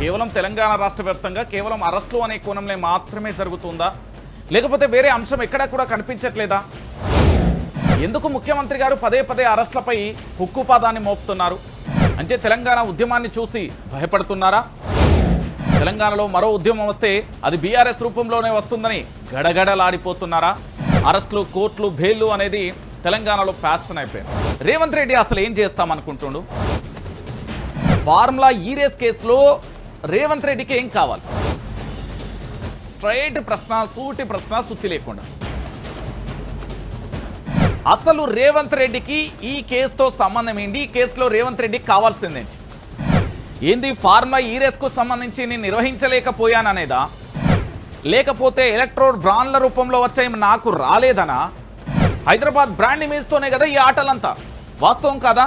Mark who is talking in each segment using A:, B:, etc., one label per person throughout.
A: కేవలం తెలంగాణ రాష్ట్ర వ్యాప్తంగా కేవలం అరెస్టులు అనే కోణంలో మాత్రమే జరుగుతుందా? లేకపోతే వేరే అంశం ఎక్కడా కూడా కనిపించట్లేదా? ఎందుకు ముఖ్యమంత్రి గారు పదే పదే అరెస్టులపై హుక్కుపాదాన్ని మోపుతున్నారు? అంటే తెలంగాణ ఉద్యమాన్ని చూసి భయపడుతున్నారా? తెలంగాణలో మరో ఉద్యమం వస్తే అది బీఆర్ఎస్ రూపంలోనే వస్తుందని గడగడలాడిపోతున్నారా? అరెస్టులు కోర్టులు బెయిల్లు అనేది తెలంగాణలో ప్యాషన్ అయిపోయింది. రేవంత్ రెడ్డి అసలు ఏం చేస్తామనుకుంటుండు? ఫార్ములా ఈ రేస్ కేసులో రేవంత్ రెడ్డికి ఏం కావాలి? స్ట్రైట్ ప్రశ్న సూటి ప్రశ్న సుత్తి లేకుండా. అసలు రేవంత్ రెడ్డికి ఈ కేసుతో సంబంధం ఏంటి? ఈ కేసులో రేవంత్ రెడ్డికి కావాల్సిందేంటి ఏంది ఫార్మా ఈ రేస్కు సంబంధించి నేను నిర్వహించలేకపోయాననేదా? లేకపోతే ఎలక్ట్రోడ్ బ్రాండ్ల రూపంలో వచ్చాయి నాకు రాలేదనా? హైదరాబాద్ బ్రాండ్ ఇమేజ్తోనే కదా ఈ ఆటలంతా. వాస్తవం కాదా?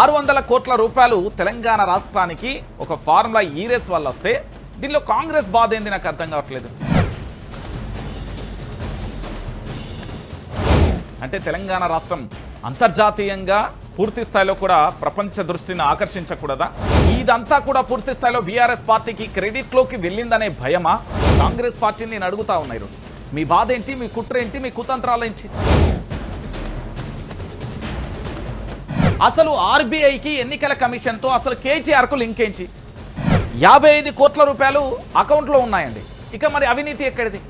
A: ఆరు వందల కోట్ల రూపాయలు తెలంగాణ రాష్ట్రానికి ఒక ఫార్ములా ఈ రేస్ వల్ల వస్తే దీనిలో కాంగ్రెస్ బాధ ఏంది నాకు అర్థం కావట్లేదు. అంటే తెలంగాణ రాష్ట్రం అంతర్జాతీయంగా పూర్తి స్థాయిలో కూడా ప్రపంచ దృష్టిని ఆకర్షించకూడదా? ఇదంతా కూడా పూర్తి స్థాయిలో బీఆర్ఎస్ పార్టీకి క్రెడిట్లోకి వెళ్ళిందనే భయమా? కాంగ్రెస్ పార్టీని నేను అడుగుతా ఉన్నారు మీ బాధ ఏంటి? మీ కుట్ర ఏంటి? మీ కుతంత్రాలు ఏంటి? అసలు ఆర్బీఐకి ఎన్నికల కమిషన్తో అసలు కేటీఆర్కు లింక్ ఏంటి? యాభై ఐదు కోట్ల రూపాయలు అకౌంట్లో ఉన్నాయండి. ఇక మరి అవినీతి ఎక్కడిది?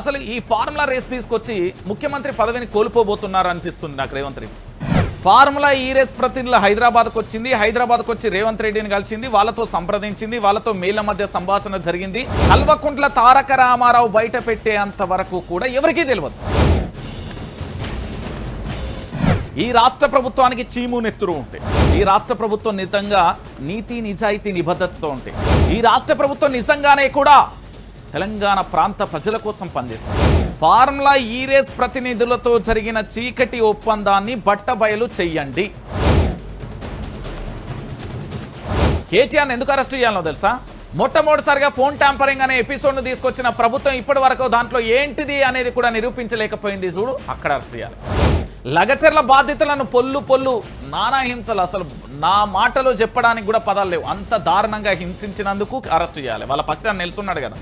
A: అసలు ఈ ఫార్ములా రేస్ తీసుకొచ్చి ముఖ్యమంత్రి పదవిని కోల్పోబోతున్నారు అనిపిస్తుంది నాకు Revanth Reddy. Formula E race ప్రతినిధులు హైదరాబాద్కు వచ్చింది హైదరాబాద్కు వచ్చి రేవంత్ రెడ్డిని కలిసింది వాళ్ళతో సంప్రదించింది వాళ్ళతో మేళ్ళ మధ్య సంభాషణ జరిగింది. కల్వకుంట్ల తారక రామారావు బయట పెట్టేంత వరకు కూడా ఎవరికీ తెలియదు ఈ రాష్ట్ర ప్రభుత్వానికి చీము నెత్తురు ఉంటే ఈ రాష్ట్ర ప్రభుత్వం నిజంగా నీతి నిజాయితీ నిబద్ధతతో ఉంటే ఈ రాష్ట్ర ప్రభుత్వం నిజంగానే కూడా తెలంగాణ ప్రాంత ప్రజల కోసం పనిచేస్తుంది. ఫార్ములా ఈ రేస్ ప్రతినిధులతో జరిగిన చీకటి ఒప్పందాన్ని బట్టబయలు చెయ్యండి. కేటీఆర్ ఎందుకు అరెస్ట్ చేయాలో తెలుసా? మొట్టమొదటిసారిగా ఫోన్ ట్యాంపరింగ్ అనే ఎపిసోడ్ను తీసుకొచ్చిన ప్రభుత్వం ఇప్పటి వరకు దాంట్లో ఏంటిది అనేది కూడా నిరూపించలేకపోయింది చూడు అక్కడ అరెస్ట్ చేయాలి. లగచర్ల బాధ్యతలను పొల్లు పొల్లు నానా హింసలు అసలు నా మాటలో చెప్పడానికి కూడా పదాలు లేవు. అంత దారుణంగా హింసించినందుకు అరెస్ట్ చేయాలి. వాళ్ళ పక్షాన్ని నిల్చున్నాడు కదా.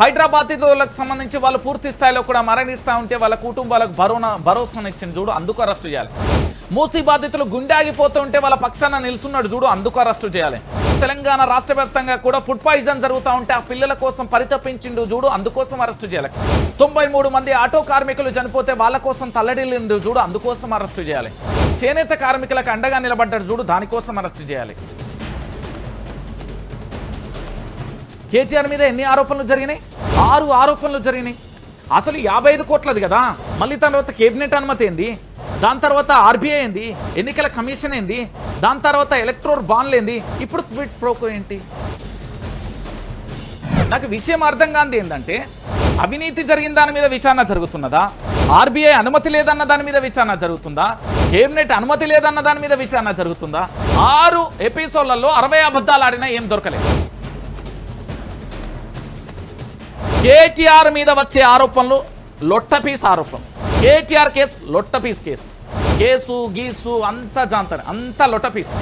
A: హైదరాబాద్ సంబంధించి వాళ్ళు పూర్తి స్థాయిలో కూడా మరణిస్తూ ఉంటే వాళ్ళ కుటుంబాలకు భరోనా భరోసానిచ్చిన చూడు అందుకు అరెస్ట్ చేయాలి. మూసీ బాధితులు గుండె ఆగిపోతూ ఉంటే వాళ్ళ పక్షాన నిల్చున్నాడు చూడు అందుకు అరెస్టు చేయాలి. తెలంగాణ రాష్ట్ర వ్యాప్తంగా కూడా ఫుడ్ పాయిజన్ జరుగుతూ ఉంటే ఆ పిల్లల కోసం పరితపించిండు చూడు అందుకోసం అరెస్టు చేయాలి. తొంభై మూడు మంది ఆటో కార్మికులు చనిపోతే వాళ్ళ కోసం తల్లడిల్లిండు చూడు అందుకోసం అరెస్టు చేయాలి. చేనేత కార్మికులకు అండగా నిలబడ్డాడు చూడు దానికోసం అరెస్టు చేయాలి. కేటీఆర్ మీద ఎన్ని ఆరోపణలు జరిగినాయి? ఆరు ఆరోపణలు జరిగినాయి. అసలు యాభై ఐదు కోట్లది కదా. మళ్ళీ తర్వాత కేబినెట్ అనుమతి ఏంది? దాని తర్వాత ఆర్బీఐ ఏంది? ఎన్నికల కమిషన్ ఏంది? దాని తర్వాత ఎలక్ట్రోల్ బాండ్లు ఏంది? ఇప్పుడు క్విట్ ప్రోకో ఏంటి? నాకు విషయం అర్థం కాంది ఏంటంటే అవినీతి జరిగిన దాని మీద విచారణ జరుగుతున్నదా? ఆర్బీఐ అనుమతి లేదన్న దాని మీద విచారణ జరుగుతుందా? కేబినెట్ అనుమతి లేదన్న దాని మీద విచారణ జరుగుతుందా? ఆరు ఎపిసోడ్లలో అరవై అబద్ధాలు ఆడినా ఏం దొరకలేదు. కేటీఆర్ మీద వచ్చే ఆరోపణలు లొట్టపీస్ ఆరోపణలు. కేటీఆర్ కేసు లొట్టపీస్ కేసు. కేసు గీసు అంతా జాంతని అంతా లొట్టపీస్